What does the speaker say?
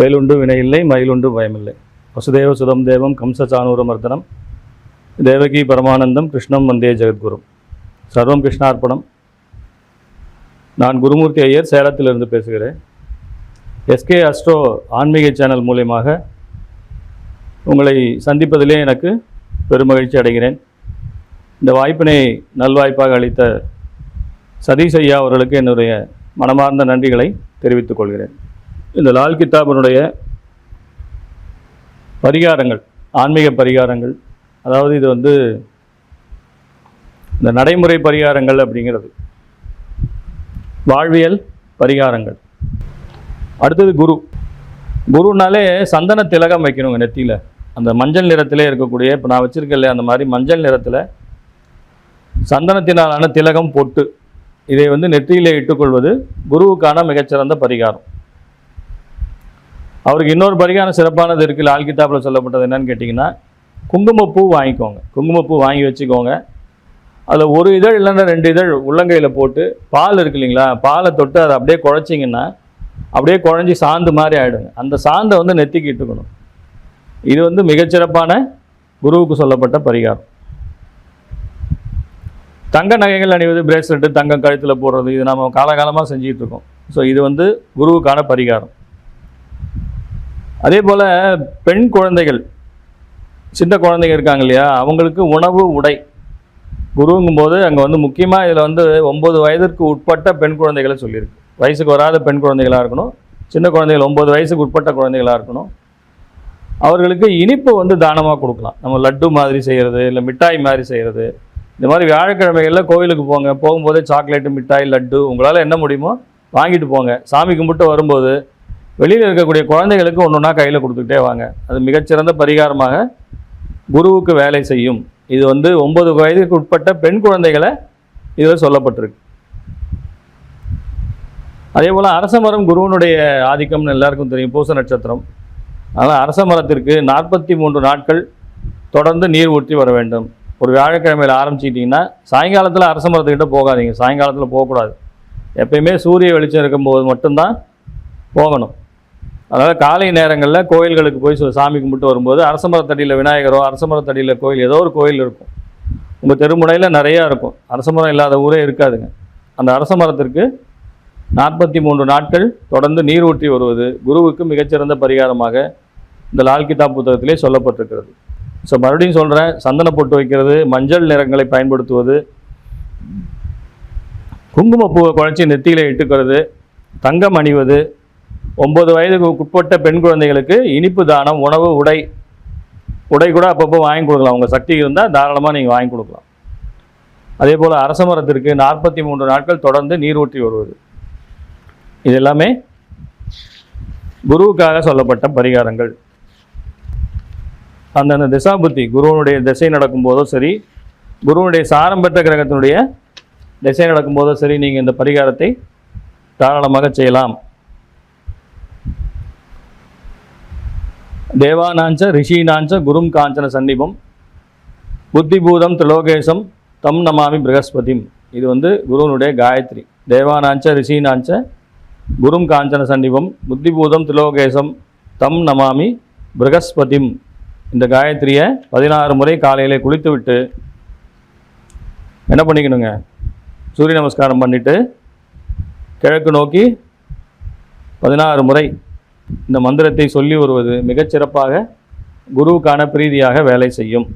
வேலுண்டு வினையில்லை மயிலுண்டு பயமில்லை. வசுதேவ சுதம் தேவம் கம்சசானூர மர்தனம். தேவகி பரமானந்தம் கிருஷ்ணம் வந்தே ஜெகத்குரும் சர்வம் கிருஷ்ணார்ப்பணம். நான் குருமூர்த்தி ஐயர் சேலத்திலிருந்து பேசுகிறேன். எஸ்கே அஸ்ட்ரோ ஆன்மீக சேனல் மூலயமாக உங்களை சந்திப்பதிலே எனக்கு பெருமகிழ்ச்சி அடைகிறேன். இந்த வாய்ப்பினை நல்வாய்ப்பாக அளித்த சதீஷ் ஐயா அவர்களுக்கு என்னுடைய மனமார்ந்த நன்றிகளை தெரிவித்துக் கொள்கிறேன். இந்த லால் கித்தாபனுடைய பரிகாரங்கள் ஆன்மீக பரிகாரங்கள் அதாவது இது வந்து இந்த நடைமுறை பரிகாரங்கள் அப்படிங்கிறது. வாழ்வியல் பரிகாரங்கள். அடுத்தது குரு. குருனாலே சந்தன திலகம் வைக்கணுங்க நெத்தியில். அந்த மஞ்சள் நிறத்திலே இருக்கக்கூடிய இப்போ நான் வச்சுருக்கேன் இல்லையா அந்த மாதிரி மஞ்சள் நிறத்தில் சந்தனத்தினாலான திலகம் பொட்டு இதை வந்து நெற்றியிலே இட்டுக்கொள்வது குருவுக்கான மிகச்சிறந்த பரிகாரம். அவருக்கு இன்னொரு பரிகாரம் சிறப்பானது இருக்குது லால் கிதாப்பில் சொல்லப்பட்டது என்னன்னு கேட்டிங்கன்னா குங்குமப்பூ வாங்கிக்கோங்க. குங்குமப்பூ வாங்கி வச்சுக்கோங்க. அதில் ஒரு இதழ் இல்லைன்னா ரெண்டு இதழ் உள்ளங்கையில் போட்டு பால் இருக்கு இல்லைங்களா பாலை தொட்டு அதை அப்படியே குழச்சிங்கன்னா அப்படியே குழஞ்சி சாந்து மாதிரி ஆகிடுங்க அந்த சாந்தை வந்து நெத்திக்கு இட்டுக்கணும். இது வந்து மிகச்சிறப்பான குருவுக்கு சொல்லப்பட்ட பரிகாரம். தங்க நகைகள் அணிவது பிரேஸ்லெட்டு தங்கம் கழுத்தில் போடுறது இது நம்ம காலகாலமாக செஞ்சிகிட்ருக்கோம் ஸோ இது வந்து குருவுக்கான பரிகாரம். அதே போல் பெண் குழந்தைகள் சின்ன குழந்தைங்க இருக்காங்க இல்லையா அவங்களுக்கு உணவு உடை. குருங்கும்போது அங்கே வந்து முக்கியமாக இதில் வந்து ஒம்பது வயதிற்கு உட்பட்ட பெண் குழந்தைகளை சொல்லியிருக்கு. வயசுக்கு வராத பெண் குழந்தைகளாக இருக்கணும் சின்ன குழந்தைகள் ஒம்பது வயசுக்கு உட்பட்ட குழந்தைகளாக இருக்கணும். அவர்களுக்கு இனிப்பு வந்து தானமாக கொடுக்கலாம். நம்ம லட்டு மாதிரி செய்கிறது இல்லை மிட்டாய் மாதிரி செய்கிறது இந்த மாதிரி வியாழக்கிழமைகளில் கோவிலுக்கு போங்க போகும்போதே சாக்லேட்டு மிட்டாய் லட்டு உங்களால் என்ன முடியுமோ வாங்கிட்டு போங்க. சாமி கும்பிட்டு வரும்போது வெளியில் இருக்கக்கூடிய குழந்தைகளுக்கு ஒன்று ஒன்றா கையில் கொடுத்துக்கிட்டே வாங்க. அது மிகச்சிறந்த பரிகாரமாக குருவுக்கு வேலை செய்யும். இது வந்து ஒன்பது வயதுக்கு உட்பட்ட பெண் குழந்தைகளை இதில் சொல்லப்பட்டிருக்கு. அதே போல் அரச மரம் குருவனுடைய ஆதிக்கம்னு எல்லாருக்கும் தெரியும். பூச நட்சத்திரம். அதனால் அரச மரத்திற்கு நாற்பத்தி மூன்று நாட்கள் தொடர்ந்து நீர் ஊற்றி வர வேண்டும். ஒரு வியாழக்கிழமையில் ஆரம்பிச்சிட்டிங்கன்னா சாயங்காலத்தில் அரச மரத்துக்கிட்ட போகாதீங்க. சாயங்காலத்தில் போகக்கூடாது. எப்பயுமே சூரிய வெளிச்சம் இருக்கும்போது மட்டும்தான் போகணும். அதனால் காலை நேரங்களில் கோயில்களுக்கு போய் சாமி கும்பிட்டு வரும்போது அரச மரத்தடியில் விநாயகரோ அரச மரத்தடியில் கோயில் ஏதோ ஒரு கோயில் இருக்கும். உங்கள் தெருமுனையில் நிறையா இருக்கும். அரச மரம் இல்லாத ஊரே இருக்காதுங்க. அந்த அரச மரத்திற்கு நாற்பத்தி மூன்று நாட்கள் தொடர்ந்து நீர் ஊற்றி வருவது குருவுக்கு மிகச்சிறந்த பரிகாரமாக இந்த லால் கிதாப் புத்தகத்திலே சொல்லப்பட்டிருக்கிறது. ஸோ மறுபடியும் சொல்கிறேன் சந்தன பொட்டு வைக்கிறது மஞ்சள் நிறங்களை பயன்படுத்துவது குங்குமப்பூவை குழச்சி நெத்தியில் இட்டுக்கிறது தங்கம் அணிவது ஒம்பது வயதுக்கு உட்பட்ட பெண் குழந்தைகளுக்கு இனிப்பு தானம் உணவு உடை. உடை கூட அப்பப்போ வாங்கி கொடுக்கலாம். உங்கள் சக்தி இருந்தால் தாராளமாக நீங்கள் வாங்கி கொடுக்கலாம். அதே போல் அரச மரத்திற்கு நாற்பத்தி மூன்று நாட்கள் தொடர்ந்து நீர் ஊற்றி வருவது. இது எல்லாமே குருவுக்காக சொல்லப்பட்ட பரிகாரங்கள். அந்தந்த திசாபுத்தி குருவனுடைய திசை நடக்கும்போதோ சரி குருவனுடைய சாரம் பெற்ற கிரகத்தினுடைய திசை நடக்கும்போதோ சரி நீங்கள் இந்த பரிகாரத்தை தாராளமாக செய்யலாம். தேவானாஞ்ச ரிஷீனாஞ்ச குரும் காஞ்சன சன்னிபம் புத்திபூதம் திலோகேசம் தம் நமாமி ப்ரகஸ்பதிம். இது வந்து குருவனுடைய காயத்ரி. தேவானாஞ்ச ரிஷீனாஞ்ச குரும் காஞ்சன சன்னிபம் புத்திபூதம் திலோகேசம் தம் நமாமி ப்ரகஸ்பதிம். இந்த காயத்ரியை பதினாறு முறை காலையில் குளித்துவிட்டு என்ன பண்ணிக்கணுங்க? சூரிய நமஸ்காரம் பண்ணிவிட்டு கிழக்கு நோக்கி பதினாறு முறை இந்த மந்திரத்தை சொல்லி வருவது மிகச்சிறப்பாக குருவுக்கான பிரீதியாக வேலை செய்யும்.